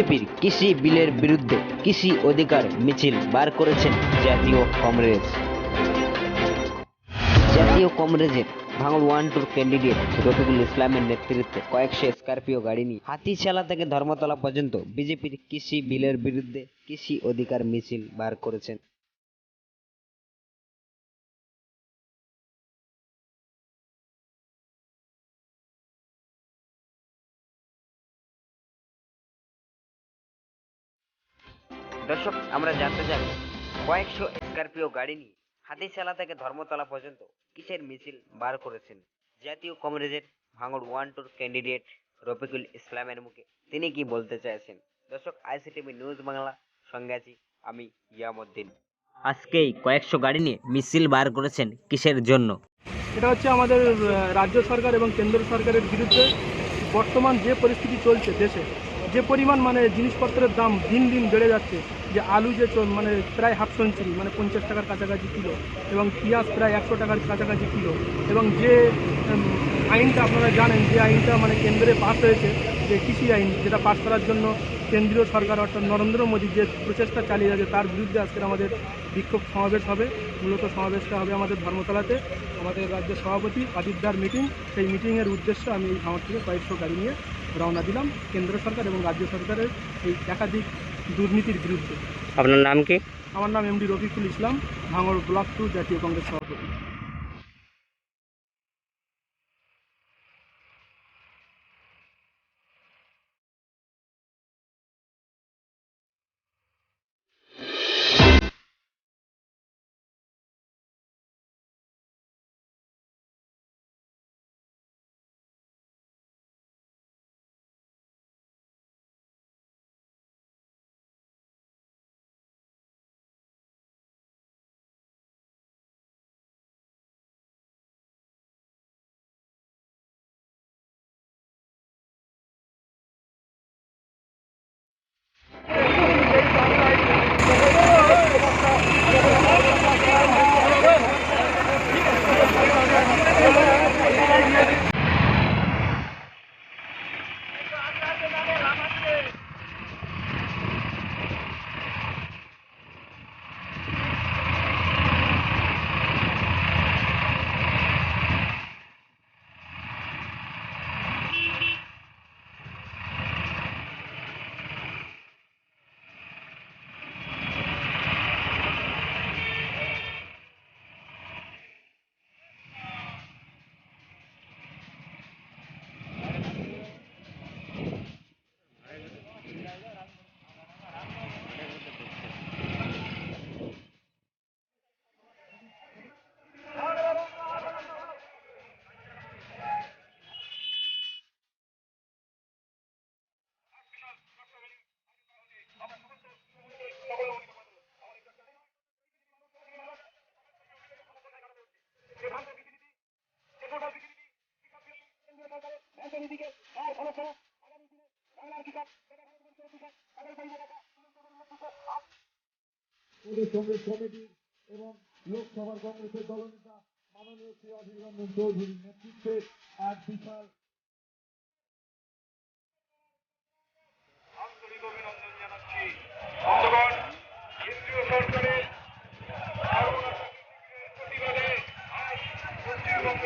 বিজেপির কৃষি বিলের বিরুদ্ধে কৃষি অধিকার মিছিল বার করেছেন জাতীয় কংগ্রেস। জাতীয় কংগ্রেসের ভাঙল ওয়ান টুর ক্যান্ডিডেট রফিকুল ইসলামের নেতৃত্বে কয়েকশো স্করপিও গাড়ি নিয়ে হাতিশালা থেকে ধর্মতলা পর্যন্ত বিজেপির কৃষি বিলের বিরুদ্ধে কৃষি অধিকার মিছিল বার করেছেন। দর্শক, আমরা জানতে চাই, কয়েকশো স্করপিও গাড়ি নিয়ে হাতিশালা থেকে ধর্মতলা পর্যন্ত কিসের মিছিল বার করেছেন? জাতীয় কংগ্রেসের ভাঙড় ওয়ান টুর ক্যান্ডিডেট রফিকুল ইসলামের মুখে তিনি কি বলতে চাইছেন? দর্শক, আইসিটিভি নিউজ বাংলা, সঙ্গে আছি আমি ইয়ামুদ্দিন। আজকেই কয়েকশো গাড়ি নিয়ে মিছিল বার করেছেন কিসের জন্য? এটা হচ্ছে আমাদের রাজ্য সরকার এবং কেন্দ্র সরকারের বিরুদ্ধে বর্তমান যে পরিস্থিতি চলছে দেশে, যে পরিমাণ মানে জিনিসপত্রের দাম দিন দিন বেড়ে যাচ্ছে যে আলু যে মানে প্রায় হাফ সেঞ্চুরি মানে পঞ্চাশ টাকার কাছাকাছি কিলো এবং পেঁয়াজ প্রায় একশো টাকার কাছাকাছি কিলো এবং যে আইনটা আপনারা জানেন, যে আইনটা মানে কেন্দ্রে পাস হয়েছে, যে কৃষি আইন, যেটা পাস করার জন্য কেন্দ্রীয় সরকার অর্থাৎ নরেন্দ্র মোদী যে প্রচেষ্টা চালিয়ে যাচ্ছে, তার বিরুদ্ধে আজকের আমাদের বিক্ষোভ সমাবেশ হবে, মূলত সমাবেশটা হবে আমাদের ধর্মতলাতে। আমাদের রাজ্য সভাপতি আদিত্যদার মিটিং, সেই মিটিংয়ের উদ্দেশ্যে আমি এই ভাঙড় থেকে কয়েকশো গাড়ি নিয়ে রওনা দিলাম। কেন্দ্র সরকার এবং রাজ্য সরকারের এই একাধিক দুর্নীতির বিরুদ্ধে। আপনার নাম কি? আমার নাম এমডি রফিকুল ইসলাম ভাঙড় ব্লক টু জাতীয় কংগ্রেস সভাপতি। প্রদেশ কংগ্রেস কমিটি এবং লোকসভার কংগ্রেসের দলনেতা মাননীয় শ্রী অধীর রঞ্জন চৌধুরীর নেতৃত্বে এক বিশাল আন্তরিক অভিনন্দন জানাচ্ছি। বন্ধুগণ কেন্দ্রীয় সরকারের প্রতিবাদে আজ পশ্চিমবঙ্গ